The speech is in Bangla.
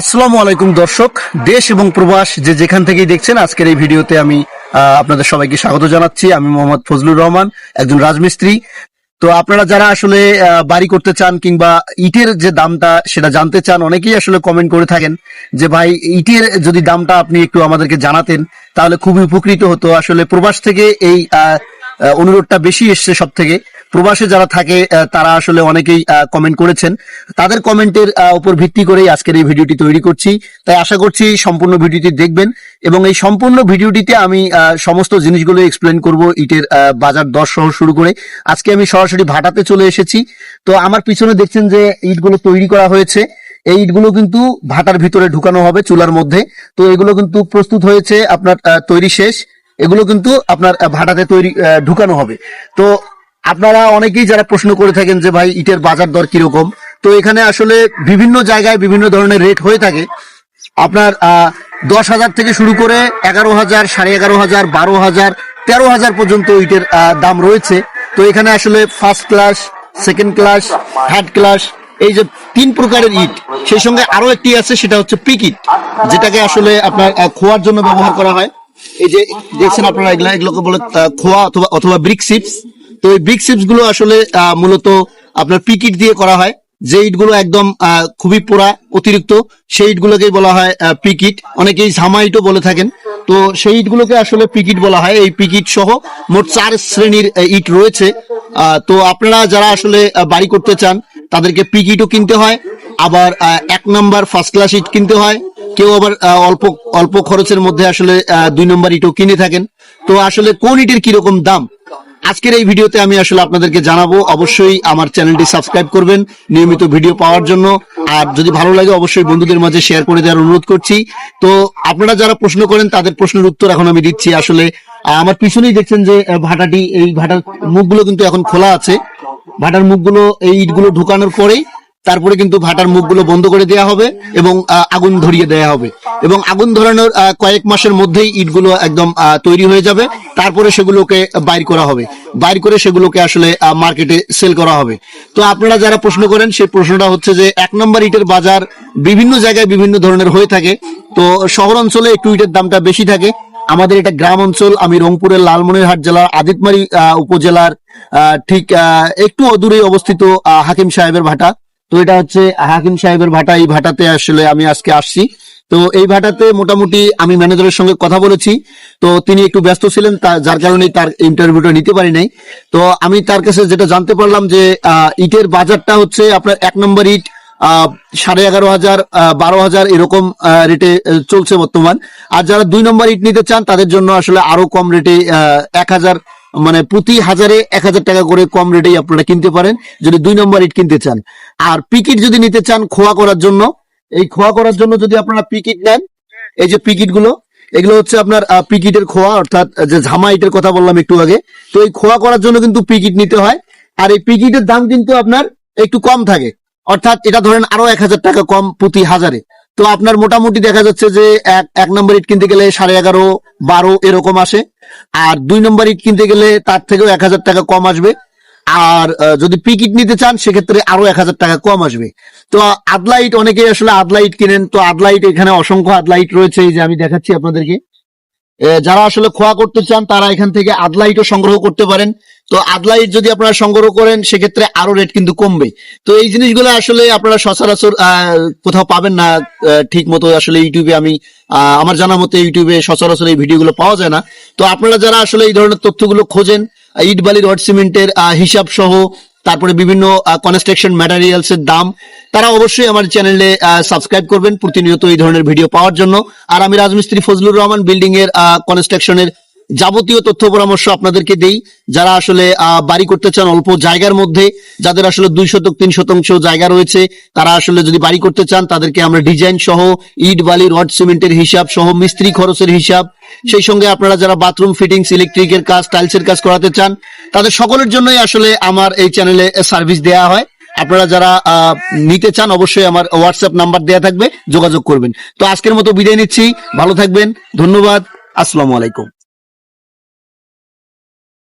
আসসালামু আলাইকুম, দর্শক। দেশ এবং প্রবাস যে যেখান থেকেই দেখছেন, আজকের এই ভিডিওতে আমি আপনাদের সবাইকে স্বাগত জানাচ্ছি। আমি মোহাম্মদ ফজলুর রহমান, একজন রাজমিস্ত্রি। তো আপনারা যারা আসলে বাড়ি করতে চান কিংবা ইটের যে দামটা সেটা জানতে চান, অনেকেই আসলে কমেন্ট করে থাকেন যে, ভাই, ইটের যদি দামটা আপনি একটু আমাদেরকে জানাতেন, তাহলে খুবই উপকৃত হতো। আসলে প্রবাস থেকে এই অনুরোধটা বেশি এসছে সব থেকে প্রবাসে যারা থাকে তারা আসলে অনেকেই কমেন্ট করেছেন। তাদের কমেন্টের উপর ভিত্তি করেই আজকের এই ভিডিওটি তৈরি করছি। তাই আশা করছি সম্পূর্ণ ভিডিওটি দেখবেন এবং এই সম্পূর্ণ ভিডিওটিতে আমি সমস্ত জিনিসগুলো এক্সপ্লেন করব ইটের বাজার দর সহ শুরু করে। আজকে আমি সরাসরি ভাটাতে চলে এসেছি। তো আমার পিছনে দেখছেন যে ইটগুলো তৈরি করা হয়েছে। এই ইটগুলো কিন্তু ভাটার ভিতরে ঢুকানো হবে চুলার মধ্যে। তো এগুলো কিন্তু প্রস্তুত হয়েছে। আপনার তৈরি শেষ। এগুলো কিন্তু আপনার ভাটাতে তৈরি ঢুকানো হবে। তো আপনারা অনেকেই যারা প্রশ্ন করে থাকেন যে ভাই ইটের বাজার দর কীরকম, তো এখানে আসলে বিভিন্ন জায়গায় বিভিন্ন ধরনের রেট হয়ে থাকে। আপনার দশ হাজার থেকে শুরু করে এগারো হাজার, সাড়ে এগারো হাজার, বারো হাজার, তেরো হাজার পর্যন্ত ইটের দাম রয়েছে। তো এখানে আসলে first class second class third class এই যে তিন প্রকারের ইট, সেই সঙ্গে আরও একটি আছে, সেটা হচ্ছে পিক ইট, যেটাকে আসলে আপনার খোয়ার জন্য ব্যবহার করা হয়। এই যে দেখছেন আপনারা এগুলা, এগুলোকে বলে খোয়া অথবা অথবা ব্রিক চিপস তো এই ব্রিক চিপসগুলো আসলে মূলত আপনার পিকিট দিয়ে করা হয়। যে ইটগুলো একদম খুবই পোড়া, অতিরিক্ত, সেই ইটগুলোকেই বলা হয় পিকিট। অনেকেই ঝামা ইটও বলে থাকেন। তো সেই ইটগুলোকে আসলে পিকিট বলা হয়। এই পিকিট সহ মোট চার শ্রেণির ইট রয়েছে। তো আপনারা যারা আসলে বাড়ি করতে চান, তাদেরকে পিকিটও কিনতে হয়। আবার এক নাম্বার ফার্স্ট ক্লাস ইট কিনতে হয়। কেউ আবার অল্প অল্প খরচের মধ্যে আসলে দুই নম্বর ইটও কিনে থাকেন। তো আসলে কোন ইটের কীরকম দাম? আজকের এই ভিডিওতে আমি আসলে আপনাদেরকে জানাব, অবশ্যই আমার চ্যানেলটি সাবস্ক্রাইব করবেন, নিয়মিত ভিডিও পাওয়ার জন্য। আর যদি ভালো লাগে, অবশ্যই বন্ধুদের মাঝে শেয়ার করে দেওয়ার অনুরোধ করছি। তো আপনারা যারা প্রশ্ন করেন, তাদের প্রশ্নের উত্তর এখন আমি দিচ্ছি। আসলে আমার পিছনেই দেখছেন যে ভাটাটি, এই ভাটার মুখগুলো কিন্তু এখন খোলা আছে। ভাটার মুখগুলো, এই ইটগুলো ঢুকানোর পরেই তারপরে কিন্তু ভাটার মুখগুলো বন্ধ করে দেওয়া হবে এবং আগুন ধরিয়ে দেওয়া হবে। এবং আগুন ধরানোর কয়েক মাসের মধ্যেই ইটগুলো একদম তৈরি হয়ে যাবে। তারপরে সেগুলোকে বাইর করা হবে। বাইর করে সেগুলোকে আসলে মার্কেটে সেল করা হবে। তো আপনারা যারা প্রশ্ন করেন, সেই প্রশ্নটা হচ্ছে যে, এক নম্বর ইটের বাজার বিভিন্ন জায়গায় বিভিন্ন ধরনের হয়ে থাকে। তো শহর অঞ্চলে একটু ইটের দামটা বেশি থাকে। আমাদের এটা গ্রাম অঞ্চল, আমি রংপুরের লালমনিরহাট জেলার আদিতমারি উপজেলার ঠিক একটু অদূরে অবস্থিত হাকিম সাহেবের ভাটা। তো এটা হচ্ছে হাকিম সাহেবের ভাটা, এই ভাটাতে আসলে আমি আজকে আসছি। তো এই ভাটাতে মোটামুটি আমি ম্যানেজারের সঙ্গে কথা বলেছি। তো তিনি একটু ব্যস্ত ছিলেন যার কারণে তার ইন্টারভিউটা নিতে পারি নাই। তো আমি তার কাছে যেটা জানতে পারলাম যে ইটের বাজারটা হচ্ছে আপনার এক নম্বর ইট সাড়ে এগারো হাজার বারো হাজার এরকম রেটে চলছে বর্তমান। আর যারা দুই নম্বর ইট নিতে চান, তাদের জন্য আসলে আরও কম রেটে এক হাজার মানে প্রতি হাজারে এক হাজার টাকা করে কম রেটেই আপনারা কিনতে পারেন, যদি দুই নম্বর ইট কিনতে চান। আর পিকিট যদি নিতে চান খোয়া করার জন্য, এই খোয়া করার জন্য যদি আপনারা পিকিট নেন, এই যে পিকিটগুলো, এগুলো হচ্ছে আপনার পিকিটের খোয়া, অর্থাৎ যে ঝামা ইটের কথা বললাম একটু আগে। তো এই খোয়া করার জন্য কিন্তু পিকিট নিতে হয়। আর এই পিকিটের দাম কিন্তু আপনার একটু কম থাকে। অর্থাৎ এটা ধরেন আরও এক হাজার টাকা কম প্রতি হাজারে। তো আপনার মোটামুটি দেখা যাচ্ছে যে এক এক নম্বর ইট কিনতে গেলে সাড়ে এগারো, বারো এরকম আসে। আর দুই নম্বর ইট কিনতে গেলে তার থেকেও এক হাজার টাকা কম আসবে। আর যদি পিকিট নিতে চান, সেক্ষেত্রে আরও এক হাজার টাকা কম আসবে। তো আদলা ইট, অনেকেই আসলে আদলা ইট কিনেন। তো আদলা ইট, এখানে অসংখ্য আদলা ইট রয়েছে। এই যে আমি দেখাচ্ছি আপনাদেরকে। যারা আসলে খোয়া করতে চান, তারা এখান থেকে আদলাইটও সংগ্রহ করতে পারেন। তো আদলাইট যদি আপনারা সংগ্রহ করেন, সেক্ষেত্রে আরও রেট কিন্তু কমবে। তো এই জিনিসগুলো আসলে আপনারা সচরাচর কোথাও পাবেন না ঠিক মতো আসলে ইউটিউবে আমি আমার জানা মতো ইউটিউবে সচরাচর এই ভিডিওগুলো পাওয়া যায় না। তো আপনারা যারা আসলে এই ধরনের তথ্যগুলো খোঁজেন ইট বালি রড সিমেন্টের হিসাব সহ, তারপরে বিভিন্ন কনস্ট্রাকশন ম্যাটেরিয়ালস এর দাম, তারা অবশ্যই আমার চ্যানেলে সাবস্ক্রাইব করবেন। প্রতিনিয়ত এই ধরনের ভিডিও পাওয়ার জন্য। আর আমি রাজমিস্ত্রি ফজলুর রহমান বিল্ডিং এর কনস্ট্রাকশনের যাবতীয় তথ্য পরামর্শ আপনাদেরকে দেই। যারা আসলে বাড়ি করতে চান অল্প জায়গার মধ্যে, যাদের আসলে দুই শতক, তিন শতাংশ জায়গা রয়েছে, তারা আসলে যদি বাড়ি করতে চান, তাদেরকে আমরা ডিজাইন সহ ইট, বালি, রড, সিমেন্টের হিসাব সহ মিস্ত্রি খরচের হিসাব, সেই সঙ্গে আপনারা যারা বাথরুম ফিটিংস ইলেকট্রিকের কাজ টাইলসের কাজ করাতে চান, তাদের সকলের জন্যই আসলে আমার এই চ্যানেলে সার্ভিস দেওয়া হয়। আপনারা যারা নিতে চান, অবশ্যই আমার হোয়াটসঅ্যাপ নাম্বার দেওয়া থাকবে, যোগাযোগ করবেন। তো আজকের মতো বিদায় নিচ্ছি। ভালো থাকবেন। ধন্যবাদ। আসসালামু আলাইকুম।